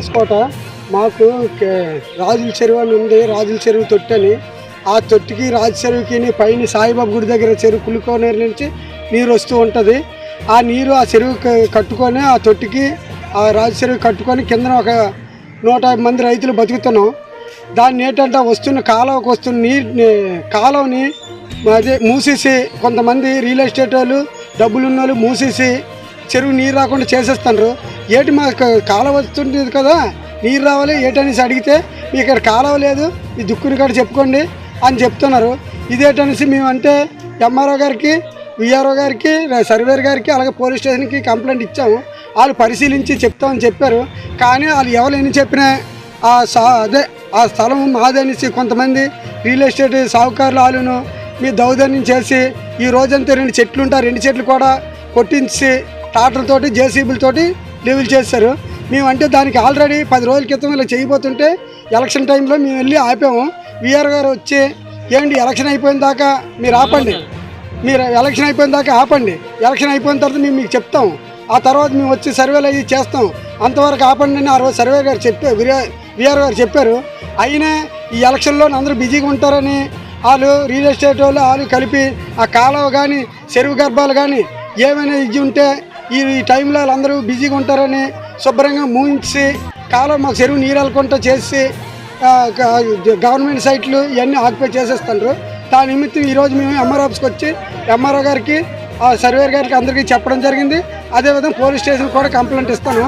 ఎస్కోట. మాకు రాజుల చెరువు అని ఉంది రాజుల చెరువు తొట్టి అని. ఆ తొట్టికి రాజు చెరువుకి పైన సాయిబాబా గుడి దగ్గర చెరువు కులుకోనేరు నుంచి నీరు వస్తూ ఉంటుంది. ఆ నీరు ఆ చెరువు కట్టుకొని ఆ తొట్టికి ఆ రాజు చెరువు కట్టుకొని కింద ఒక నూట యాభై మంది రైతులు బతుకుతున్నాం. దాన్ని ఏంటంటే వస్తున్న కాలువకు వస్తున్న నీటిని కాలువని అదే మూసేసి కొంతమంది రియల్ ఎస్టేట్ వాళ్ళు డబ్బులు ఉన్న వాళ్ళు మూసేసి చెరువు నీరు రాకుండా చేసేస్తున్నారు ఏటి మాకు కాలువ వస్తుంటుంది కదా నీరు రావాలి ఏటనేసి అడిగితే మీ ఇక్కడ కాలవ లేదు ఈ దుక్కుని కాడ చెప్పుకోండి అని చెప్తున్నారు. ఇదేటనేసి మేము అంటే ఎంఆర్ఓ గారికి విఆర్ఓ గారికి సర్వేర్ గారికి అలాగే పోలీస్ స్టేషన్కి కంప్లైంట్ ఇచ్చాము. వాళ్ళు పరిశీలించి చెప్తామని చెప్పారు. కానీ వాళ్ళు ఎవరు ఎన్ని చెప్పినా ఆ సా అదే ఆ స్థలం మాదనేసి కొంతమంది రియల్ ఎస్టేట్ సాహుకారులు వాళ్ళను మీ దౌర్జన్యం చేసి ఈ రోజంతా రెండు చెట్లు రెండు చెట్లు కూడా కొట్టించి ట్రాక్టర్తోటి జేసీబీలతోటి లెవెల్ చేశారు మేమంటే దానికి ఆల్రెడీ పది రోజుల క్రితం ఇలా చేయబోతుంటే ఎలక్షన్ టైంలో మేము వెళ్ళి ఆపాము. విఆర్ గారు వచ్చి ఏమండి ఎలక్షన్ అయిపోయిన దాకా మీరు ఆపండి. మీరు ఎలక్షన్ అయిపోయిన దాకా ఆపండి. ఎలక్షన్ అయిపోయిన తర్వాత మేము మీకు చెప్తాం. ఆ తర్వాత మేము వచ్చి సర్వేలు అవి చేస్తాం. అంతవరకు ఆపండి అని ఆ రోజు సర్వే గారు చెప్పారు విఆర్ గారు చెప్పారు. అయినా ఈ ఎలక్షన్లో అందరూ బిజీగా ఉంటారని వాళ్ళు రియల్ ఎస్టేట్ వాళ్ళు వాళ్ళు కలిపి ఆ కాలువ కానీ చెరువు గర్భాలు కానీ ఏమైనా ఇది ఉంటే ఈ టైంలో వాళ్ళందరూ బిజీగా ఉంటారని శుభ్రంగా మూయించి కాలువ మాకు చెరువు నీరు వెళ్ళకుండా చేసి గవర్నమెంట్ సైట్లు ఇవన్నీ ఆక్యుపై చేసేస్తున్నారు. దాని నిమిత్తం ఈరోజు మేము ఎంఆర్ ఆఫీస్కి వచ్చి ఎంఆర్ఓ గారికి ఆ సర్వేర్ గారికి అందరికీ చెప్పడం జరిగింది. అదేవిధంగా పోలీస్ స్టేషన్ కూడా కంప్లైంట్ ఇస్తాను.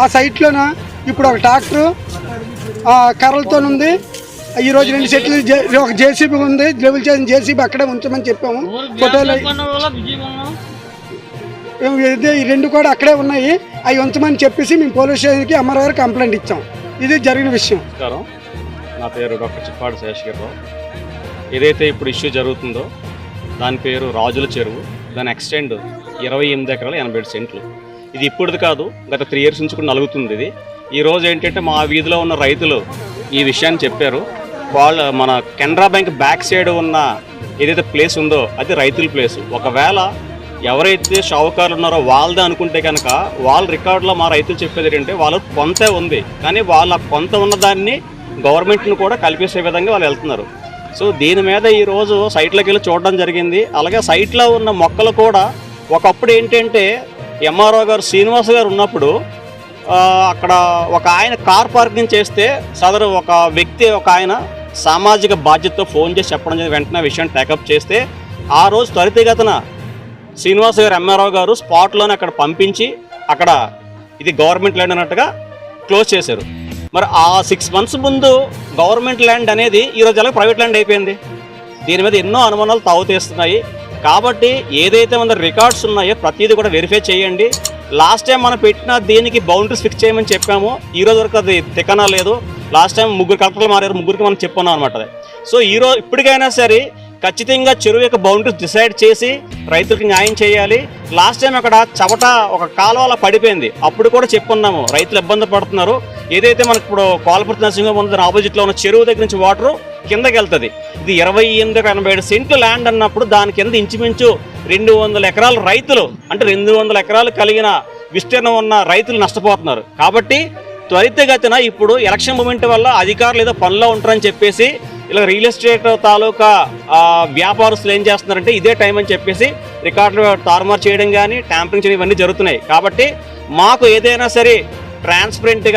ఆ సైట్లోన ఇప్పుడు ఒక ట్రాక్టరు ఆ, కర్రలతో ఉంది. ఈ రోజు రెండు సెట్లు ఒక జేసీబీ ఉంది. లెవెల్ చేసిన జేసీబీ అక్కడే ఉంచమని చెప్పాము. ఫోటోలు ఈ రెండు కూడా అక్కడే ఉన్నాయి. అవి ఉంచమని చెప్పేసి మేము పోలీస్ స్టేషన్కి ఎంఆర్ఓ గారు కంప్లైంట్ ఇచ్చాం. ఇది జరిగిన విషయం. నమస్కారం. నా పేరు డాక్టర్ చిప్పాడు శేషగిరిరావు ఏదైతే ఇప్పుడు ఇష్యూ జరుగుతుందో దాని పేరు రాజుల చెరువు. దాని ఎక్స్టెండ్ ఇరవై ఎనిమిది ఎకరాల ఎనభై ఏడు సెంట్లు. ఇది ఇప్పుడుది కాదు గత త్రీ ఇయర్స్ నుంచి కూడా నలుగుతుంది ఇది. ఈరోజు ఏంటంటే మా వీధిలో ఉన్న రైతులు ఈ విషయాన్ని చెప్పారు. వాళ్ళ మన కెనరా బ్యాంక్ బ్యాక్ సైడ్ ఉన్న ఏదైతే ప్లేస్ ఉందో అది రైతుల ప్లేస్. ఒకవేళ ఎవరైతే షావుకారులు ఉన్నారో వాళ్ళదే అనుకుంటే కనుక వాళ్ళ రికార్డులో మా రైతులు చెప్పేది ఏంటంటే వాళ్ళు కొంత ఉంది. కానీ వాళ్ళ కొంత ఉన్నదాన్ని గవర్నమెంట్ను కూడా కల్పించే విధంగా వాళ్ళు వెళ్తున్నారు. సో దీని మీద ఈరోజు సైట్లోకి వెళ్ళి చూడడం జరిగింది. అలాగే సైట్లో ఉన్న మొక్కలు కూడా ఒకప్పుడు ఏంటంటే ఎంఆర్ఓ గారు శ్రీనివాస్ గారు ఉన్నప్పుడు అక్కడ ఒక ఆయన కార్ పార్కింగ్ చేస్తే సదరు ఒక వ్యక్తి ఒక ఆయన సామాజిక బాధ్యతతో ఫోన్ చేసి చెప్పడం జరిగింది. వెంటనే విషయం టేకప్ చేస్తే ఆ రోజు త్వరితగతన శ్రీనివాస్ గారు ఎంఆర్ఓ గారు స్పాట్లోనే అక్కడ పంపించి అక్కడ ఇది గవర్నమెంట్ ల్యాండ్ అన్నట్టుగా క్లోజ్ చేశారు. మరి ఆ సిక్స్ మంత్స్ ముందు గవర్నమెంట్ ల్యాండ్ అనేది ఈరోజు ఎలా ప్రైవేట్ ల్యాండ్ అయిపోయింది? దీని మీద ఎన్నో అనుమానాలు తావుతీస్తున్నాయి కాబట్టి ఏదైతే మన రికార్డ్స్ ఉన్నాయో ప్రతిదీ కూడా వెరిఫై చేయండి. లాస్ట్ టైం మనం పెట్టిన దీనికి బౌండరీస్ ఫిక్స్ చేయమని చెప్పాము. ఈ రోజు వరకు అది తికనా లేదు. లాస్ట్ టైం ముగ్గురు కలెక్టర్లు మారారు. ముగ్గురికి మనం చెప్పున్నాం అనమాట సో ఈ ఇప్పటికైనా సరే ఖచ్చితంగా చెరువు యొక్క బౌండరీస్ డిసైడ్ చేసి రైతులకు న్యాయం చేయాలి. లాస్ట్ టైం అక్కడ చవట ఒక కాలువల పడిపోయింది. అప్పుడు కూడా చెప్పుకున్నాము రైతులు ఇబ్బంది పడుతున్నారు. ఏదైతే మనకు ఇప్పుడు కోలపర్తి నరసింహం ఉంది ఆపోజిట్లో ఉన్న చెరువు దగ్గర నుంచి వాటర్ కిందకి వెళ్తుంది. ఇది ఇరవై ఎనిమిది ఎనభై ఏడు సెంట్లు ల్యాండ్ అన్నప్పుడు దాని కింద ఇంచుమించు రెండు వందల ఎకరాలు రైతులు అంటే రెండు వందల ఎకరాలు కలిగిన విస్తీర్ణం ఉన్న రైతులు నష్టపోతున్నారు. కాబట్టి త్వరితగతిన ఇప్పుడు ఎలక్షన్ మూమెంట్ వల్ల అధికారులు ఏదో పనిలో ఉంటారని చెప్పేసి ఇలా రియల్ ఎస్టేట్ తాలూకా వ్యాపారస్తులు ఏం చేస్తున్నారంటే ఇదే టైం అని చెప్పేసి రికార్డులు తారుమారు చేయడం కానీ ట్యాంపరింగ్ చేయడం ఇవన్నీ జరుగుతున్నాయి. కాబట్టి మాకు ఏదైనా సరే ట్రాన్స్పరెంట్గా